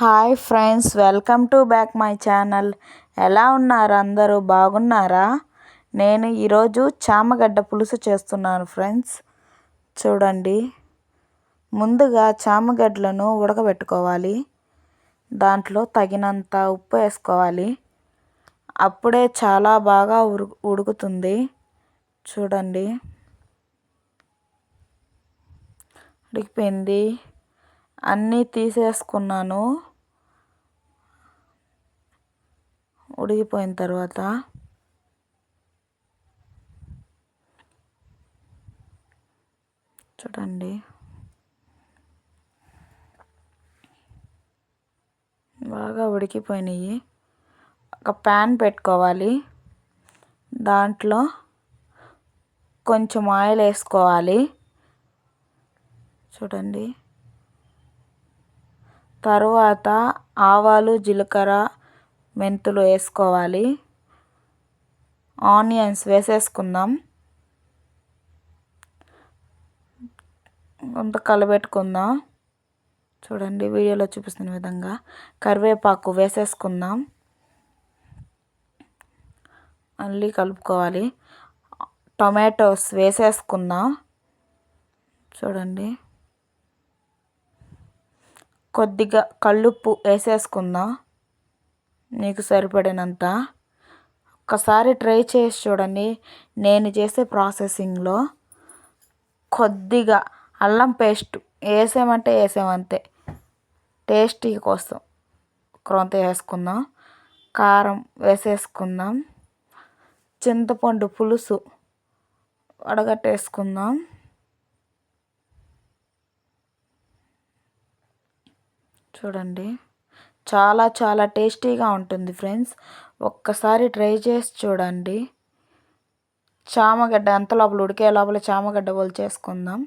Hi friends welcome to back my channel. ఎలా ఉన్నారు? అందరూ బాగున్నారా? నేను ఈరోజు చామగడ్డ పులుసు చేస్తున్నాను ఫ్రెండ్స్. చూడండి. ముందుగా చామగడ్డలను ఉడకబెట్టుకోవాలి. దాంట్లో తగినంత ఉప్పు వేసుకోవాలి. అప్పుడే చాలా బాగా ఉడు ఉడుకుతుంది. చూడండి. ఉడికిపోయింది. అన్నీ తీసేసుకున్నాను. ఉడికిపోయిన తర్వాత చూడండి. బాగా ఉడికిపోయినాయి. ఒక ప్యాన్ పెట్టుకోవాలి. దాంట్లో కొంచెం ఆయిల్ వేసుకోవాలి. చూడండి. తరువాత ఆవాలు జీలకర్ర మెంతులు వేసుకోవాలి. ఆనియన్స్ వేసేసుకుందాం. కొంత కలబెట్టుకుందాం. చూడండి వీడియోలో చూపిస్తున్న విధంగా కరివేపాకు వేసేసుకుందాం. మళ్ళీ కలుపుకోవాలి. టొమాటోస్ వేసేసుకుందాం. చూడండి. కొద్దిగా కల్లుప్పు వేసేసుకుందాం? నీకు సరిపడినంత? ఒక్కసారి ట్రై చేసి చూడండి. నేను చేసే ప్రాసెసింగ్లో కొద్దిగా అల్లం పేస్ట్ వేసామంటే వేసామంతే టేస్టీ కోసం. క్రొంత వేసుకుందాం. కారం వేసేసుకుందాం. చింతపండు పులుసు వడగట్టేసుకుందాం. చూడండి. చాలా చాలా టేస్టీగా ఉంటుంది ఫ్రెండ్స్. ఒక్కసారి ట్రై చేసి చూడండి. చామగడ్డ ఎంత లోపల ఉడికే లోపల చామగడ్డ చేసుకుందాం.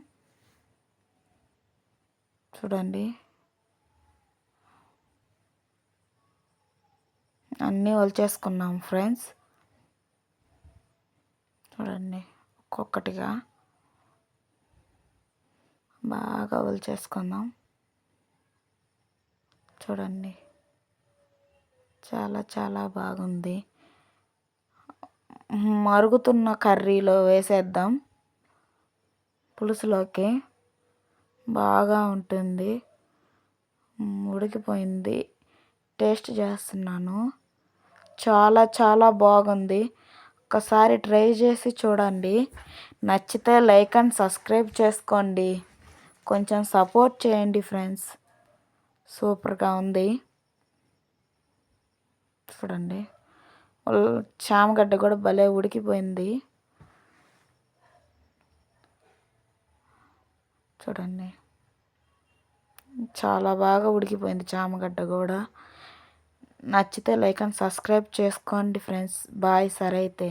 చూడండి. అన్నీ వలిచేసుకున్నాం ఫ్రెండ్స్. చూడండి ఒక్కొక్కటిగా. బాగా వలిచేసుకుందాం చూడండి. చాలా చాలా బాగుంది. మరుగుతున్న కర్రీలో వేసేద్దాం. పులుసులోకి. బాగా ఉంటుంది. ఉడికిపోయింది. టేస్ట్ చేస్తున్నాను. చాలా చాలా బాగుంది. ఒకసారి ట్రై చేసి చూడండి. నచ్చితే లైక్ అండ్ సబ్స్క్రైబ్ చేసుకోండి. కొంచెం సపోర్ట్ చేయండి ఫ్రెండ్స్. సూపర్గా ఉంది. చూడండి. చామగడ్డ కూడా భలే ఉడికిపోయింది. చూడండి. చాలా బాగా ఉడికిపోయింది చామగడ్డ కూడా. నచ్చితే లైక్ అండ్ సబ్స్క్రైబ్ చేసుకోండి ఫ్రెండ్స్. బాయ్ సరే అయితే